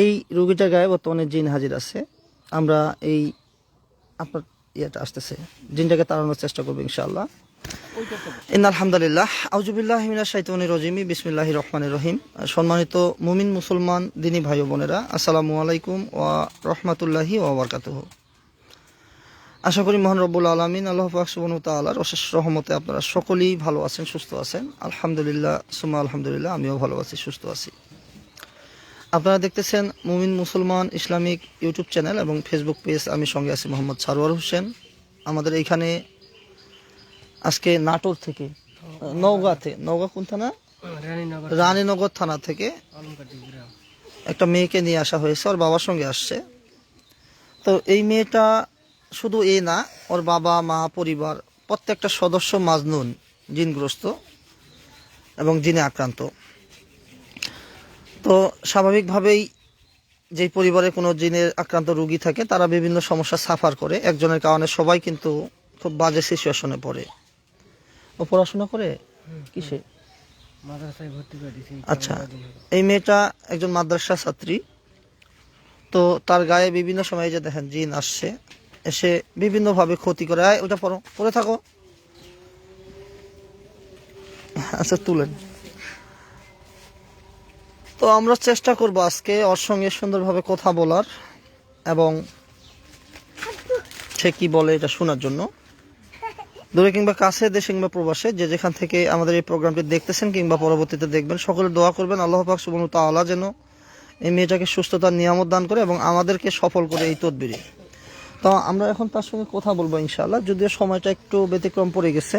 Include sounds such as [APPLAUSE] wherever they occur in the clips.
এই রোগীটার গায়ে বর্তমানে জিন হাজির আছে। আমরা এই আপনার ইয়েটা আসতেছে, জিনটাকে তাড়ানোর চেষ্টা করব ইনশাআল্লাহ। ইন আলহামদুলিল্লাহ আউজুবিল্লাহ মিনা শাইতানি রজিমি বিসমিল্লাহি রহমানির রহিম। সম্মানিত মুমিন মুসলমান দিনী ভাই বোনেরা, আসসালামু আলাইকুম ওয়া রহমাতুল্লাহি ওয়া বারাকাতুহু। আশা করি মহান রব্বুল আলমিন, আল্লাহ সুবন তাল্লাহর অশেষ রহমতে আপনারা সকলেই ভালো আছেন, সুস্থ আছেন। আলহামদুলিল্লাহ সুমা আলহামদুলিল্লাহ, আমিও ভালো আছি, সুস্থ আছি। আপনারা দেখতেছেন Mumin Musalman Islamic YouTube channel এবং ফেসবুক পেজ আমি সঙ্গে আছি মোহাম্মদ সারোয়ার হোসেন। আমাদের এইখানে আজকে নাটোর থেকে নওগাঁতে নওগাঁ কোন থানা? রানীনগর। রানীনগর থানা থেকে একটা মেয়েকে নিয়ে আসা হয়েছে ওর বাবার সঙ্গে আসছে। তো এই মেয়েটা শুধু এ না ওর বাবা মা পরিবার প্রত্যেকটা সদস্য মাজনুন জিনগ্রস্ত এবং জিনে আক্রান্ত। তো স্বাভাবিকভাবেই যে পরিবারে কোনো জিনের আক্রান্ত রুগী থাকে তারা বিভিন্ন সমস্যা সাফার করে। একজনের কারণে সবাই কিন্তু খুব বাজে সিচুয়েশনে পড়ে। ও পড়াশোনা করে? কিসে? আচ্ছা। এই মেয়েটা একজন মাদ্রাসা ছাত্রী। তো তার গায়ে বিভিন্ন সময় যে দেখেন জিন আসছে এসে বিভিন্নভাবে ক্ষতি করে। আয় ওটা পড়ো পড়ে থাকো। আচ্ছা তুলেন। তো আমরা চেষ্টা করব আজকে ওর সঙ্গে সুন্দরভাবে কথা বলার এবং সে কি বলে এটা শোনার জন্য। দূরে কিংবা কাছে, দেশে কিংবা প্রবাসে, যে যেখান থেকে আমাদের এই প্রোগ্রামটি দেখতেছেন কিংবা পরবর্তীতে দেখবেন সকলে দোয়া করবেন, আল্লাহ পাক সুবহান তাআলা যেন এই মেয়েটাকে সুস্থতার নিয়ামত দান করে এবং আমাদেরকে সফল করে এই তদবিরে। তো আমরা এখন তার সঙ্গে কথা বলব ইনশাআল্লাহ, যদিও সময়টা একটু ব্যতিক্রম পড়ে গেছে।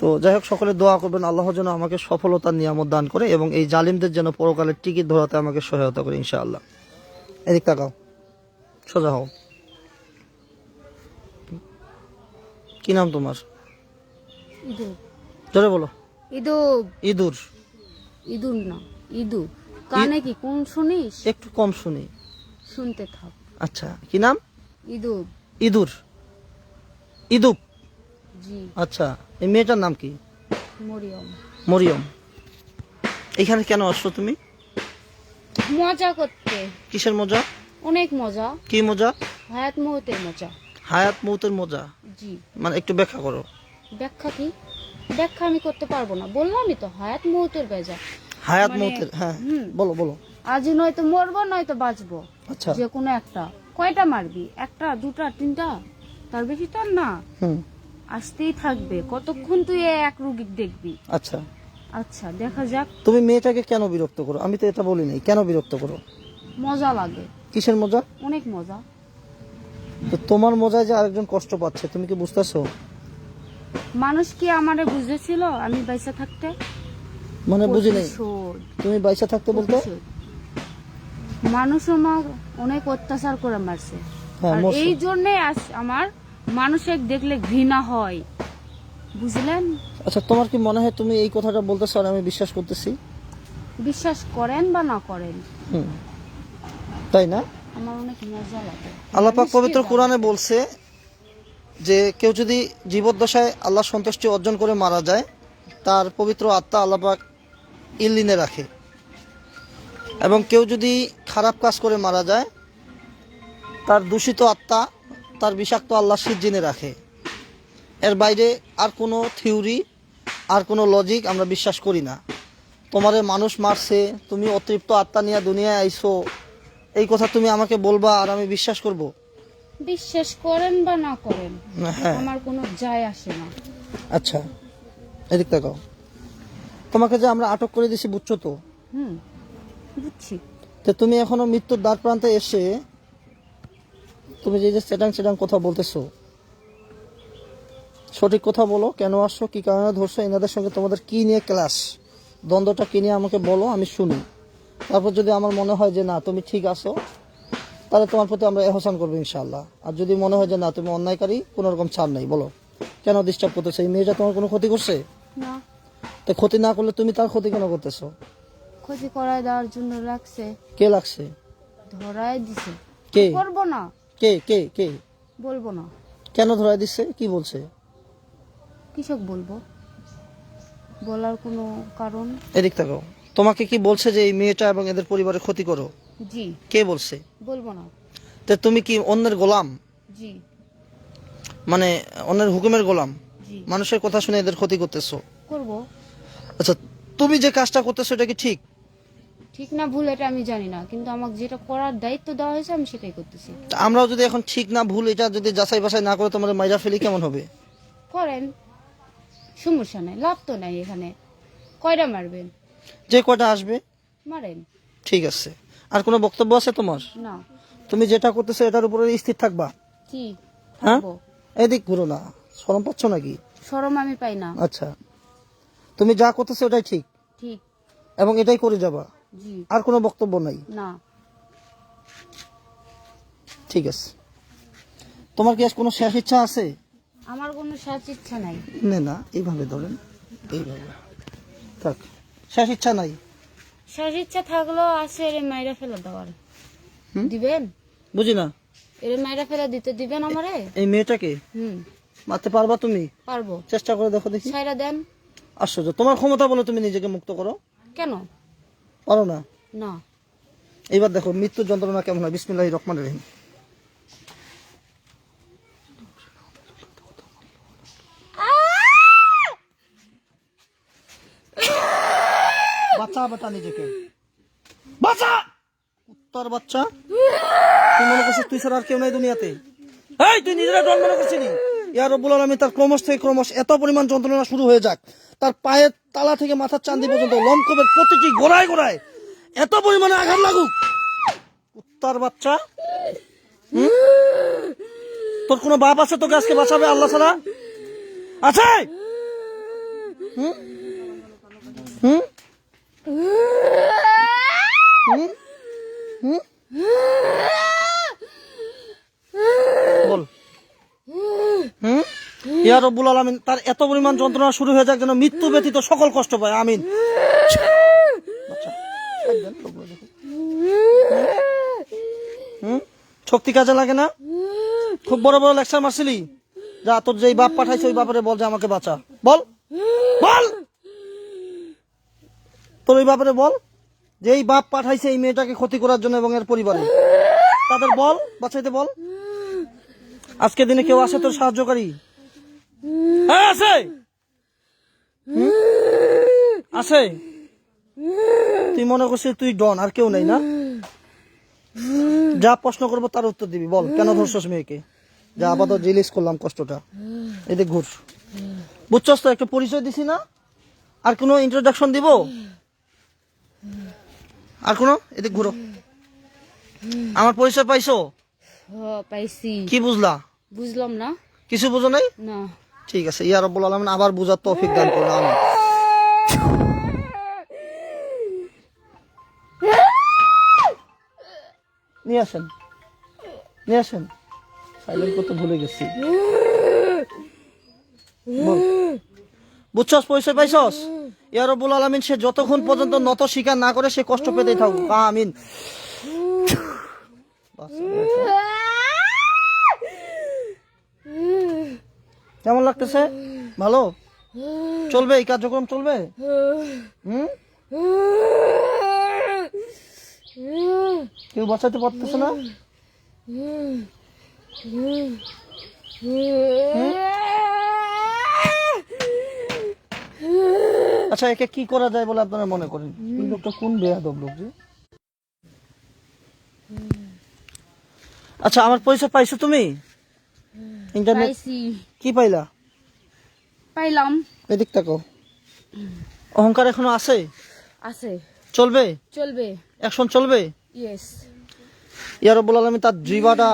তো যাই হোক সকলে দোয়া করবেন আল্লাহ যেন আমাকে সফলতার নিয়ামত দান করে এবং এই জালিমদের যেন পরকালের টিকিট ধরাতে আমাকে সহায়তা করে ইনশাআল্লাহ। এদিক তাকাও। সোজা হও। কি নাম তোমার? জোরে বলো। ইদু ইঁদুর। ইদুর না ইদু কানে কি কোন শুনিস? একটু কম শুনি। শুনতে থাক। আচ্ছা কি নাম? ইদু ইঁদুর। ইদুপ জি। আচ্ছা এই মেয়েটার নাম কি? মরিয়ম। মরিয়ম। এখানে কেন আসছো তুমি? মজা করতে। কিসের মজা? অনেক মজা। কি মজা? হায়াত মুহূর্তের মজা। হায়াত মৌতের মজা? জি। মানে একটু ব্যাখ্যা করো। ব্যাখ্যা কি? ব্যাখ্যা আমি করতে পারব না। বললামই তো হায়াত মুহূর্তের বেজা হায়াত মানে- মৌতের হ্যাঁ হুম। বলো বলো। আজই নয়তো মরবো নয়তো বাঁচবো। আচ্ছা। যে কোনো একটা। কয়টা মারবি? একটা দুটা তিনটা? তার বেশি তো না। হুম। আসতেই থাকবে। কতক্ষণ তুই এক রুগীর দেখবি? আচ্ছা। আচ্ছা দেখা যাক। তুমি মেয়েটাকে কেন বিরক্ত করো? আমি তো এটা বলি নাই। কেন বিরক্ত করো? মজা লাগে। কিসের মজা? অনেক মজা। তো তোমার মজায় যে আরেকজন কষ্ট পাচ্ছে তুমি কি বুঝতেছো? মানুষ কি আমারে বুঝেছিল আমি বাইসা থাকতে? মানে বুঝি নেই। তুমি বাইসা থাকতে বলতে? মানুষ আমার অনেক অত্যাচার করে মারছে। হ্যাঁ, আর এই জন্যে আজ- আমার মানুষের দেখলে ঘৃণা হয়। বুঝলেন? আচ্ছা তোমার কি মনে হয় তুমি এই কথাটা বলতেছো আর আমি বিশ্বাস করতেছি? বিশ্বাস করেন বা না করেন? তাই না? আমার অনেক মজা লাগে। আল্লাহ পাক পবিত্র কোরআনে বলছে যে কেউ যদি জীবদ্দশায় আল্লাহ সন্তুষ্টি অর্জন করে মারা যায় তার পবিত্র আত্মা আল্লাহ পাক ইল্লিনে রাখে। এবং কেউ যদি খারাপ কাজ করে মারা যায় তার দূষিত আত্মা তার বিষাক্ত আল্লাহ সিজ্জিনে রাখে। এর বাইরে আর কোনো থিওরি আর কোনো লজিক আমরা বিশ্বাস করি না। তোমারে মানুষ মারছে তুমি অতৃপ্ত আত্মা নিয়ে দুনিয়ায় আইছো এই কথা তুমি আমাকে বলবা আর আমি বিশ্বাস করব? বিশ্বাস করেন বা না করেন হ্যাঁ। আমার কোনো যায় আসে না। আচ্ছা এদিক তাকাও। তোমাকে যে আমরা আটক করে দিছি বুঝছ তো? হুম বুঝছি। তো তুমি এখনও মৃত্যুর দ্বার প্রান্তে এসে তুমি যে যে চেটাং চেটাং কথা বলতেছো সঠিক কথা বলো কেন আসছো কি কারণে ধরছো এনাদের সঙ্গে তোমাদের কি নিয়ে ক্লাস দ্বন্দ্বটা কি নিয়ে আমাকে বলো আমি শুনি। তারপর যদি আমার মনে হয় যে না তুমি ঠিক আছো তাহলে তোমার প্রতি আমরা এহসান করব ইনশাল্লাহ আর যদি মনে হয় যে না তুমি অন্যায়কারী কোনো রকম ছাড় নাই বলো। কেন ডিস্টার্ব করতেছো? এই মেয়েটা তোমার কোনো ক্ষতি করছে? না। তো ক্ষতি না করলে তুমি তার ক্ষতি কেন করতেছো? ক্ষতি করায় দেওয়ার জন্য লাগছে। কে লাগছে? ধরায় দিছে। কে? করব না। কে কে কে? বলব না। কেন ধরাই দিচ্ছে? কি বলছে? কৃষক বলব? বলার কোনো কারণ? এদিক থাকো। তোমাকে কি বলছে যে এই মেয়েটা এবং এদের পরিবারের ক্ষতি করো? জি। কে বলছে? বলব না। তো তুমি কি অন্যের গোলাম? জি। মানে অন্যের হুকুমের গোলাম? জি। মানুষের কথা শুনে এদের ক্ষতি করতেছো? করব। আচ্ছা তুমি যে কাজটা করতেছো এটা কি ঠিক? ঠিক না ভুল এটা আমি জানি না কিন্তু আমাকে যেটা করার দায়িত্ব দেওয়া হয়েছে আমি সেটাই করতেছি। আমরাও যদি এখন ঠিক না ভুল এটা যদি যাচাই বাছাই না করে তোমাদের মাইরা ফেলি কেমন হবে? করেন সমস্যা নাই লাভ তো নাই এখানে। কয়টা মারবেন? যে কয়টা আসবে? মারেন। ঠিক আছে। আর কোনো বক্তব্য আছে তোমার? না। তুমি যেটা করতেছো এটার উপরে স্থির থাকবা। কি? হ্যাঁ? থাকব। এদিক ঘুরো না। শরম পাচ্ছ নাকি? শরম আমি পাই না। আচ্ছা। তুমি যা করতেছো ওটাই ঠিক। ঠিক। এবং এটাই করে যাবা। আর কোনো বক্তব্য নাই? না। ঠিক আছে। তোমার কি কোনো শেষ ইচ্ছা আছে? আমার কোনো সাজ ইচ্ছা নাই। না না এইভাবে ধরেন এইভাবে। থাক শেষ ইচ্ছা নাই? শেষ ইচ্ছা থাকলেও আছে এর মাইরা ফেলা দেওয়ার? দিবেন? বুঝি না। এর মাইরা ফেলা দিতে দিবেন আমারে? এই মেয়েটাকে? হুম। মারতে পারবা তুমি? পারব। চেষ্টা করে দেখো দেখি। ছাইরা দেন। আশ্চর্য তোমার ক্ষমতা বলে তুমি নিজেকে মুক্ত করো? কেন? পারো না? না। এইবার দেখো মৃত্যুর যন্ত্রণা কেমন হয়? বিসমিল্লাহ রহমান রহিম। বাচ্চা বাচ্চা নিজেকে। বাচ্চা উত্তর বাচ্চা। তুই মনে করছিস তুই ছাড়া আর কেউ নাই দুনিয়াতে? এই তুই নিজেরা জন্ম মনে করছিলি? ইয়ার রব্বুল আলমী তার ক্রমশ থেকে ক্রমশ এত পরিমাণ যন্ত্রণা শুরু হয়ে যাক তার পায়ের তালা থেকে মাথার চান্দি পর্যন্ত লমকবের প্রতিটি গোড়ায় গোড়ায় এত পরিমাণে আঘাত লাগুক উত্তর বাচ্চা? তোর কোনো বাপ আছে তোকে আজকে বাঁচাবে আল্লাহ ছাড়া আছে? হুম? হুম? হুম? বল হুম ইয়া রব্বুল আলামিন, তার এত পরিমাণ যন্ত্রণা শুরু হয়ে যাক যেন মৃত্যু ব্যতীত সকল কষ্ট পায়। আমিন? শক্তি কাজে লাগে না? খুব বড় বড় লেকচার মারছিলি? যা, তোর যেই বাপ পাঠাইছে, ওই বাপরে বল যে আমাকে বাঁচা। বল। বল। তোর ওই বাপরে বল। যে এই বাপ পাঠাইছে এই মেয়েটাকে ক্ষতি করার জন্য এবং এর পরিবারে। তাদের বল, বাঁচাইতে বল। আজকে দিনে কেউ আছে তোর সাহায্যকারী? হ্যাঁ আছে? আছে? তুই মনে করছিস তুই ডন আর কেউ নেই না? যা প্রশ্ন করব তার উত্তর দিবি বল কেন ধরছস মেয়েকে? যা আপাতত রিলিজ করলাম কষ্টটা। এদিকে ঘুর। বুঝছস তো একটা পরিচয় দিছি না? আর কোনো ইন্ট্রোডাকশন দিব? আর কোনো? এদিকে ঘুরো। আমার পরিচয় পাইছো? পাইছি। কি বুঝলা? বুঝলাম না। কিছু বুঝো নাই? না। ঠিক আছে, ইয়া রব্বুল আলামিন আবার বুঝার তৌফিক দান করুন, আমিন। নিয়ে আসেন নিয়ে আসেন। সাইলেন্ট করতে ভুলে গেছি। বল। বুঝছস, পরিচয় পাইছস? ইয়া আলামিন, সে যতক্ষণ পর্যন্ত নত স্বীকার না করে, সে কষ্ট পেতেই থাকুক। আমিন বাস, কেমন লাগতেছে? ভালো? চলবে, এই কার্যক্রম চলবে? কেউ বাঁচাতে পারতেছে না? আচ্ছা একে কি করা যায় বলে আপনারা মনে করেন? লোকটা কোন বেয়াদব লোক যে আচ্ছা আমার পয়সা পাইছো তুমি? ইন্টারনেট কি পাইলা? পাইলাম। এদিক তাকাও। অহংকার এখনও আছে? আছে। চলবে? চলবে। অ্যাকশন চলবে? ইয়েস ইয়ারবুল আলমী তার জিবাটা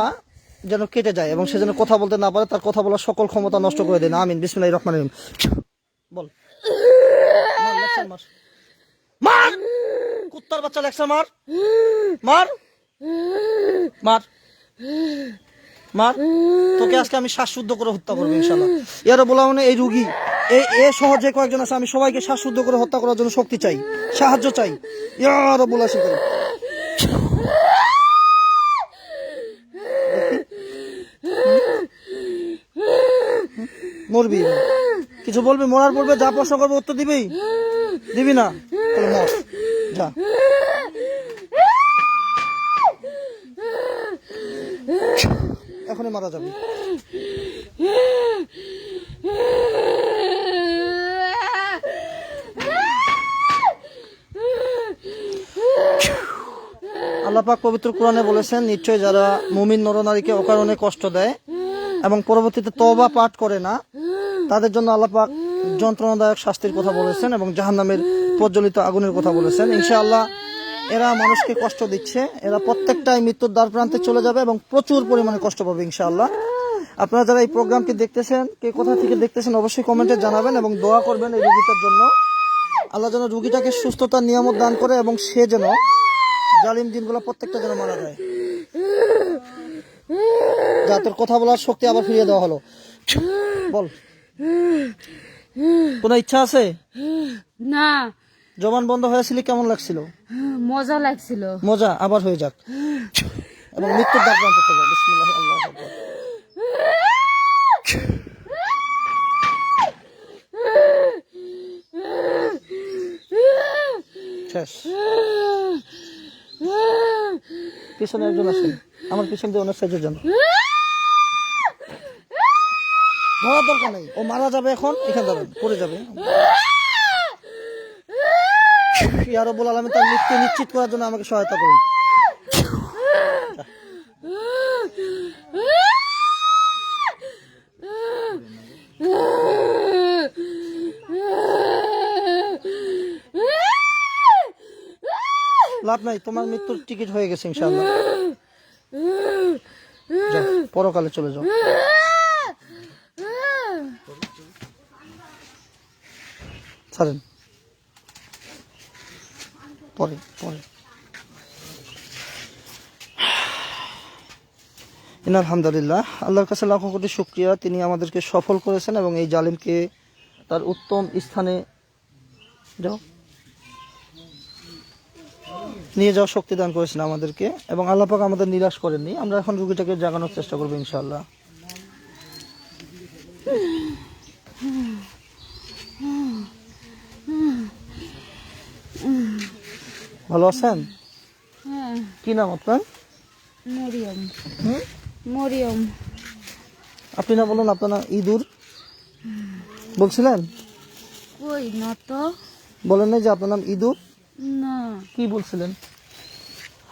যেন কেটে যায় এবং সে যেন কথা বলতে না পারে তার কথা বলার সকল ক্ষমতা নষ্ট করে দেয় না আমিন। বিসমিল্লাহ রহমান রহিম। বল। মার! কুত্তার বাচ্চা লেকচার মার। মার! মার! মার তোকে আজকে আমি শ্বাসশুদ্ধ করে হত্যা করব ইনশাল্লাহ ইয়ারা বলা মানে এই রুগী এই এ সহজে কয়েকজন আছে আমি সবাইকে শ্বাসশুদ্ধ করে হত্যা করার জন্য শক্তি চাই সাহায্য চাই। ইয়ারা বলা শিখে মরবি। কিছু বলবি? মরার পূর্বে যা প্রশ্ন করব উত্তর দিবি? দিবি না? তাহলে মর। যা। [LAUGHS] এখনই মারা যাবে। আল্লাহ পাক পবিত্র কোরআনে বলেছেন, নিশ্চয় যারা মুমিন নরনারীকে অকারণে কষ্ট দেয় এবং পরবর্তীতে তওবা পাঠ করে না, তাদের জন্য আল্লাহ পাক যন্ত্রণাদায়ক শাস্তির কথা বলেছেন এবং জাহান্নামের প্রজ্বলিত আগুনের কথা বলেছেন। ইনশাআল্লাহ এরা মানুষকে কষ্ট দিচ্ছে, এরা প্রত্যেকটাই মৃত্যুর দ্বার প্রান্তে চলে যাবে এবং প্রচুর পরিমাণে কষ্ট পাবে, ইনশাআল্লাহ। আপনারা যারা এই প্রোগ্রামটি দেখতেছেন, কে কোথা থেকে দেখতেছেন অবশ্যই কমেন্টে জানাবেন এবং দোয়া করবেন এই রুগীটার জন্য। আল্লাহ যেন রুগীটাকে সুস্থতার নিয়ামত দান করে এবং সে যেন জালিম দিনগুলো প্রত্যেকটা যেন মারা যায়। যা তোর কথা বলার শক্তি আবার ফিরিয়ে দেওয়া হলো। বল। কোনো ইচ্ছা আছে? না। জবান বন্ধ হয়েছিলি কেমন লাগছিল? মজা লাগছিল। মজা আবার হয়ে যাক। এবং মৃত্যুর ডাক বন্ধ যাক। বিসমিল্লাহ আল্লাহু আকবার। শেষ। পিছনে একজন আছেন আমার পিছন দিয়ে অনেক সাইজের যান ধরার দরকার নেই। ও মারা যাবে এখন এখানে যাবেন পড়ে যাবে। ইয়া রব্বুল আলামিন তার মৃত্যু নিশ্চিত করার জন্য আমাকে সহায়তা করুন। লাভ নাই, তোমার মৃত্যুর টিকিট হয়ে গেছে ইনশাআল্লাহ। যাও, পরকালে চলে যাও। ছাড়েন। পরে পরে ইন আলহামদুলিল্লাহ, আল্লাহর কাছে লাখো কোটি শুক্রিয়া, তিনি আমাদেরকে সফল করেছেন এবং এই জালিমকে তার উত্তম স্থানে যাও। নিয়ে যাওয়ার শক্তি দান করেছেন আমাদেরকে এবং আল্লাহ পাক আমাদের নিরাশ করেননি। আমরা এখন রুগীটাকে জাগানোর চেষ্টা করব ইনশাআল্লাহ। ভালো আছেন? হ্যাঁ। কি নাম আপনার? মরিয়ম। হুম? মরিয়ম। আপনি না বললেন আপনার নাম ইঁদুর? বলছিলেন? কই না তো। বলেন না যে আপনার নাম ইঁদুর? না। কি বলছিলেন?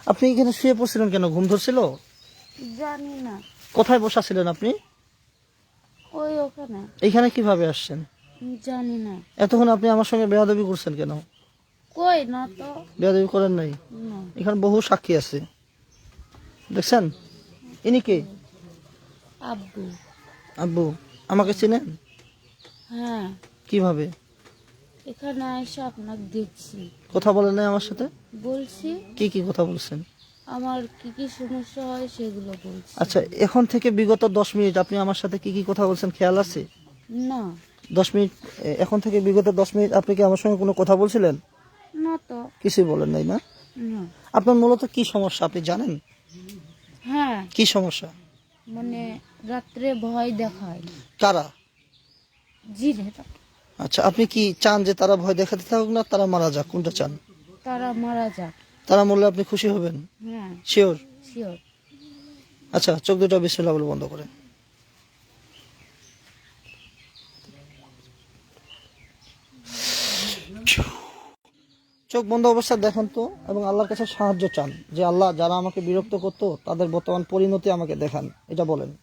আপনি এখানে শুয়ে পড়ছিলেন কেন? ঘুম ধরছিল? জানি না। কোথায় বসা ছিলেন আপনি? ওই ওখানে। এইখানে কীভাবে আসছেন? জানি না। এতক্ষণ আপনি আমার সঙ্গে বেয়াদবি করছেন কেন? কই না তো। বেয়াদবি করেন নাই? এখানে বহু সাক্ষী আছে। দেখছেন? ইনি কে? আব্বু। আব্বু আমাকে চিনেন? হ্যাঁ। কীভাবে? এখানে এসে আপনাকে দেখছি। কথা বলেন নাই আমার সাথে? বলছি। কি কি কথা বলছেন? আমার কি কি সমস্যা হয় সেগুলো বলছি। আচ্ছা এখন থেকে বিগত দশ মিনিট আপনি আমার সাথে কি কি কথা বলছেন খেয়াল আছে? না। দশ মিনিট এখন থেকে বিগত দশ মিনিট আপনি কি আমার সঙ্গে কোনো কথা বলছিলেন? না তো। কিছুই বলেন নাই না? আপনার মূলত কি সমস্যা আপনি জানেন? হ্যাঁ। কি সমস্যা? মানে রাত্রে ভয় দেখায়। কারা? জি আচ্ছা আপনি কি চান যে তারা ভয় দেখাতে থাকুক না তারা মারা যাক? কোনটা চান? তারা মারা যাক। তারা মরলে আপনি খুশি হবেন? হ্যাঁ। শিওর শিওর আচ্ছা চোখ দুটো বলে বন্ধ করেন। চোখ বন্ধ অবস্থায় দেখেন তো এবং আল্লাহর কাছে সাহায্য চান যে আল্লাহ যারা আমাকে বিরক্ত করতো তাদের বর্তমান পরিণতি আমাকে দেখান। এটা বলেন।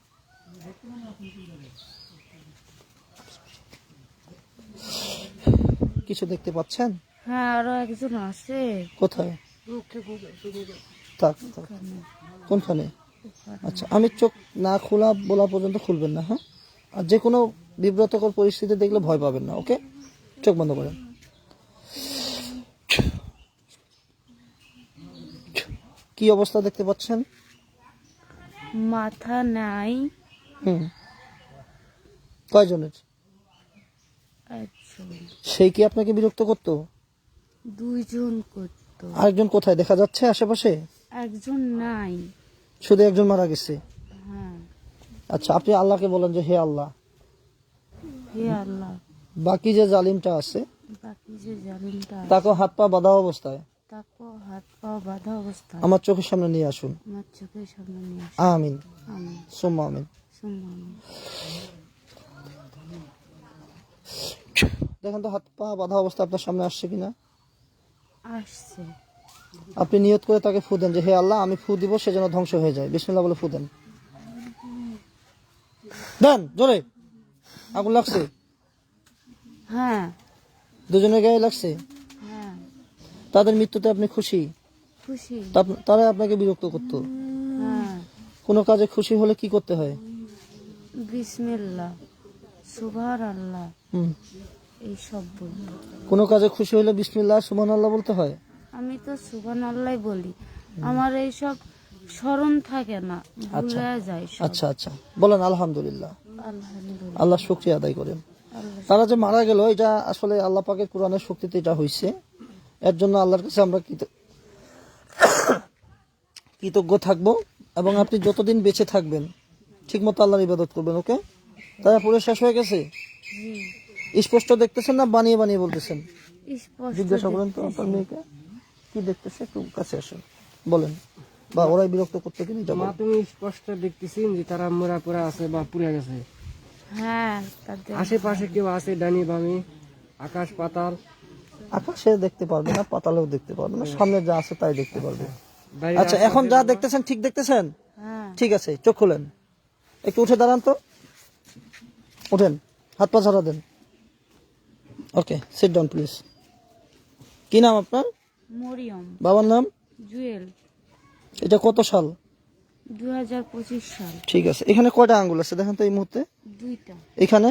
কিছু দেখতে পাচ্ছেন? হ্যাঁ আরও একজন আছে। কোথায়? থাক থাক। কোনখানে? আচ্ছা আমি চোখ না খোলা বলা পর্যন্ত খুলবেন না হ্যাঁ? আর যে কোনো বিব্রতকর পরিস্থিতি দেখলে ভয় পাবেন না ওকে? চোখ বন্ধ করেন। কি অবস্থা দেখতে পাচ্ছেন? মাথা নাই। হুম। কয়জনের? একজন। সেই কি আপনাকে বিরক্ত করতো? দুইজন করতো। আরেকজন কোথায়? দেখা যাচ্ছে আশেপাশে? একজন নাই। শুধু একজন মারা গেছে? হ্যাঁ। আচ্ছা আপনি আল্লাহকে বলেন যে হে আল্লাহ। হে আল্লাহ। বাকি যে জালিমটা আছে বাকি যে জালিমটা তাকে হাত পা বাঁধা অবস্থায়। তা হাত পা বাঁধা অবস্থা। আমার চোখের সামনে নিয়ে আসুন। আমার চোখের সামনে নিয়ে আসে আমিন। সোম্মা আমিন। শুনব আমি দেখেন তো হাত পা বাঁধা অবস্থা আপনার সামনে আসছে কিনা? আসছে। আপনি নিয়ত করে তাকে ফু দেন যে হে আল্লাহ আমি ফু দিব সে যেন ধ্বংস হয়ে যায়। বিসমিল্লাহ বলে ফু দেন। দেন জোরে। আগুন লাগছে? হ্যাঁ। দুজনের গায়ে লাগছে? তাদের মৃত্যুতে আপনি খুশি? খুশি। তারা আপনাকে বিরক্ত করতো। হ্যাঁ। কোনো কাজে খুশি হলে কি করতে হয়? বিসমিল্লা সুভার আল্লাহ বলব। কোনো কাজে খুশি হলে বিসমিল্লাহ সুমান আল্লাহ বলতে হয়? আমি তো সুভান আল্লাহ বলি। আমার এইসব স্মরণ থাকে না ভুলে যায় আচ্ছা আচ্ছা। বলেন আলহামদুলিল্লাহ। আলহামদুলিল্লাহ। আল্লাহ শুক্রিয়া আদায় করেন। তারা যে মারা গেল এটা আসলে আল্লাহ পাকের কোরআনের শক্তিতে এটা হয়েছে এর জন্য আল্লাহর কাছে আমরা কৃত- কৃতজ্ঞ থাকব এবং আপনি যতদিন বেঁচে থাকবেন ঠিক মতো আল্লাহর ইবাদত করবেন ওকে? তারা পুরো শেষ হয়ে গেছে? স্পষ্ট দেখতেছেন না বানিয়ে বানিয়ে বলতেছেন? জিজ্ঞাসা করেন তো আপনার মেয়েকে কি দেখতেছে? একটু কাছে আসেন বলেন। বা ওরাই বিরক্ত করতে কিনা এটা মা তুমি স্পষ্ট দেখতেছি যে তারা মোরা পুরা আছে বা পুড়ে গেছে? হ্যাঁ আশেপাশে কেউ আছে ডানি বামি আকাশ পাতাল? আকাশে দেখতে পারবে না পাতালেও দেখতে পারবে না সামনে যা আছে তাই দেখতে পারবে। আচ্ছা এখন যা দেখতেছেন ঠিক দেখতেছেন? হ্যাঁ। ঠিক আছে চোখ খুলেন। একটু উঠে দাঁড়ান তো। উঠেন হাত পা ঝাড়া দেন। ওকে সিট ডাউন প্লিজ কি নাম আপনার? মরিয়ম। বাবার নাম? জুয়েল। এটা কত সাল? দু হাজার পঁচিশ সাল। ঠিক আছে এখানে কয়টা আঙ্গুল আছে? দেখেন তো এই মুহূর্তে। দুইটা। এখানে?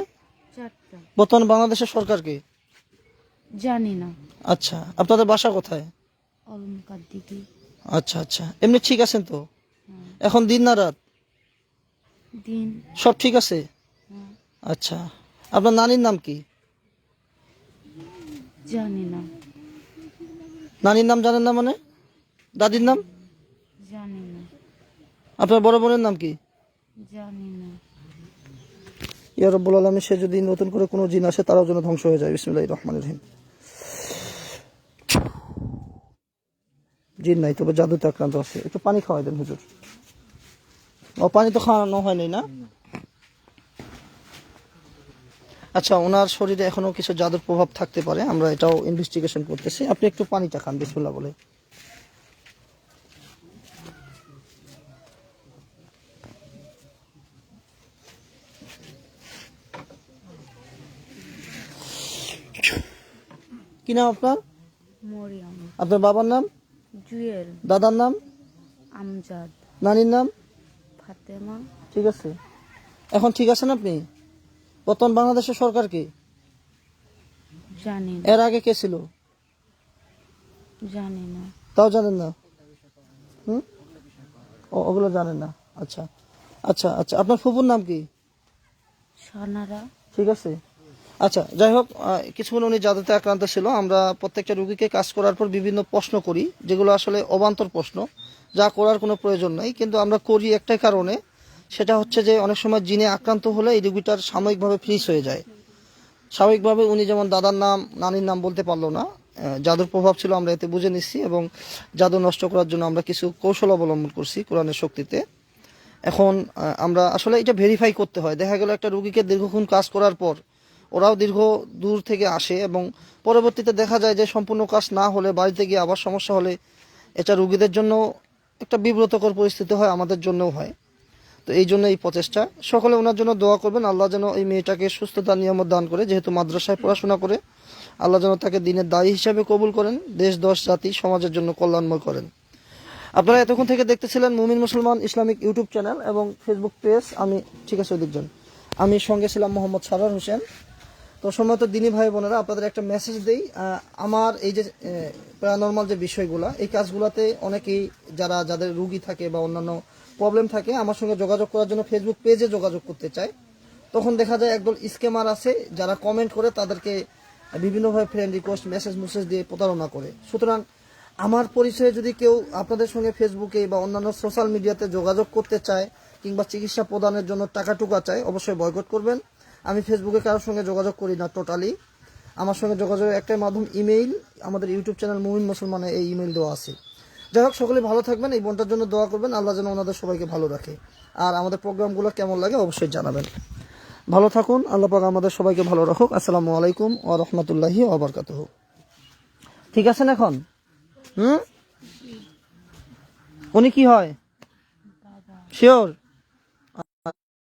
চারটা। বর্তমান বাংলাদেশের সরকার কি? জানি না। আচ্ছা আপনাদের বাসা কোথায়? দিকে আচ্ছা আচ্ছা। এমনি ঠিক আছেন তো? এখন দিন না রাত? দিন। সব ঠিক আছে? হ্যাঁ, আচ্ছা। আপনার নানির নাম কি? জানি না। নানির নাম জানেন না মানে? দাদির নাম? জানি না। আপনার বড় বোনের নাম কি? জানি না। ইয়া রব্বুল আলমী সে যদি নতুন করে কোনো জিন আসে তারাও যেন ধ্বংস হয়ে যায়। বিসমুল্লাহ রহমান রহিম। জিন নাই তবে জাদুতে আক্রান্ত আছে। একটু পানি খাওয়াই দেন হুজুর। ও পানি তো খাওয়ানো হয়নি না? আচ্ছা ওনার শরীরে এখনও কিছু জাদুর প্রভাব থাকতে পারে আমরা এটাও ইনভেস্টিগেশন করতেছি। আপনি একটু পানিটা খান বিসমুল্লাহ বলে। কি নাম আপনার? আপনার বাবার নাম? জুয়েল। দাদার নাম? আমজাদ। নানির নাম? ফাতেমা। ঠিক আছে। এখন ঠিক আছেন আপনি? বর্তমান বাংলাদেশের সরকার কি? জানি না। এর আগে কে ছিল? জানি না। তাও জানেন না? হুম? ও ওগুলো জানেন না। আচ্ছা। আচ্ছা আচ্ছা। আপনার ফুপুর নাম কি? সোনারা। ঠিক আছে। আচ্ছা যাই হোক কিছুক্ষণ উনি জাদুতে আক্রান্ত ছিল, আমরা প্রত্যেকটা রুগীকে কাজ করার পর বিভিন্ন প্রশ্ন করি, যেগুলো আসলে অবান্তর প্রশ্ন, যা করার কোনো প্রয়োজন নাই, কিন্তু আমরা করি একটাই কারণে, সেটা হচ্ছে যে অনেক সময় জিনে আক্রান্ত হলে এই রুগীটার সাময়িকভাবে ফ্রিজ হয়ে যায়। স্বাভাবিকভাবে উনি যেমন দাদার নাম, নানির নাম বলতে পারল না জাদুর প্রভাব ছিল, আমরা এতে বুঝে নিচ্ছি, এবং জাদু নষ্ট করার জন্য আমরা কিছু কৌশল অবলম্বন করছি কোরআনের শক্তিতে। এখন আমরা আসলে এটা ভেরিফাই করতে হয়। দেখা গেল একটা রুগীকে দীর্ঘক্ষণ কাজ করার পর ওরাও দীর্ঘ দূর থেকে আসে এবং পরবর্তীতে দেখা যায় যে সম্পূর্ণ কাজ না হলে বাড়িতে গিয়ে আবার সমস্যা হলে এটা রুগীদের জন্য একটা বিব্রতকর পরিস্থিতি হয়, আমাদের জন্যও হয়। তো এই জন্য এই প্রচেষ্টা। সকলে ওনার জন্য দোয়া করবেন, আল্লাহ যেন এই মেয়েটাকে সুস্থতা নিয়ামত দান করে, যেহেতু মাদ্রাসায় পড়াশোনা করে, আল্লাহ যেন তাকে দিনের দায়ী হিসাবে কবুল করেন, দেশ, দশ, জাতি, সমাজের জন্য কল্যাণময় করেন। আপনারা এতক্ষণ থেকে দেখতেছিলেন Mumin Musalman Islamic YouTube channel এবং ফেসবুক পেজ, আমি ঠিক আছে ওদিক যান আমি সঙ্গে ছিলাম মোহাম্মদ সারার হোসেন। তো সম্ভবত দিনী ভাই বোনেরা, আপনাদের একটা মেসেজ দেই। আমার এই যে প্যারানর্মাল যে বিষয়গুলো, এই কাজগুলাতে অনেকেই যারা, যাদের রুগী থাকে বা অন্যান্য প্রবলেম থাকে, আমার সঙ্গে যোগাযোগ করার জন্য ফেসবুক পেজে যোগাযোগ করতে চায়। তখন দেখা যায় একদল স্কেমার আছে, যারা কমেন্ট করে তাদেরকে বিভিন্নভাবে ফ্রেন্ড রিকোয়েস্ট মেসেজ মেসেজ দিয়ে প্রতারণা করে। সুতরাং আমার পরিচয়ে যদি কেউ আপনাদের সঙ্গে ফেসবুকে বা অন্যান্য সোশ্যাল মিডিয়াতে যোগাযোগ করতে চায়, কিংবা চিকিৎসা প্রদানের জন্য টাকা টুকা চায়, অবশ্যই বয়কট করবেন। আমি ফেসবুকে কারোর সঙ্গে যোগাযোগ করি না টোটালি আমার সঙ্গে যোগাযোগের একটাই মাধ্যম ইমেইল আমাদের ইউটিউব চ্যানেল মুমিন মুসলমানে এই ইমেইল দেওয়া আছে। যাই হোক, সকলে ভালো থাকবেন, এই বোনটার জন্য দোয়া করবেন, আল্লাহ যেন ওনাদের সবাইকে ভালো রাখে। আর আমাদের প্রোগ্রামগুলো কেমন লাগে অবশ্যই জানাবেন। ভালো থাকুন, আল্লাহ পাক আমাদের সবাইকে ভালো রাখুক। আসসালামু আলাইকুম ও রহমতুল্লাহি ওবরকাতুহ ঠিক আছেন এখন? হুম? উনি কি হয়? শিওর?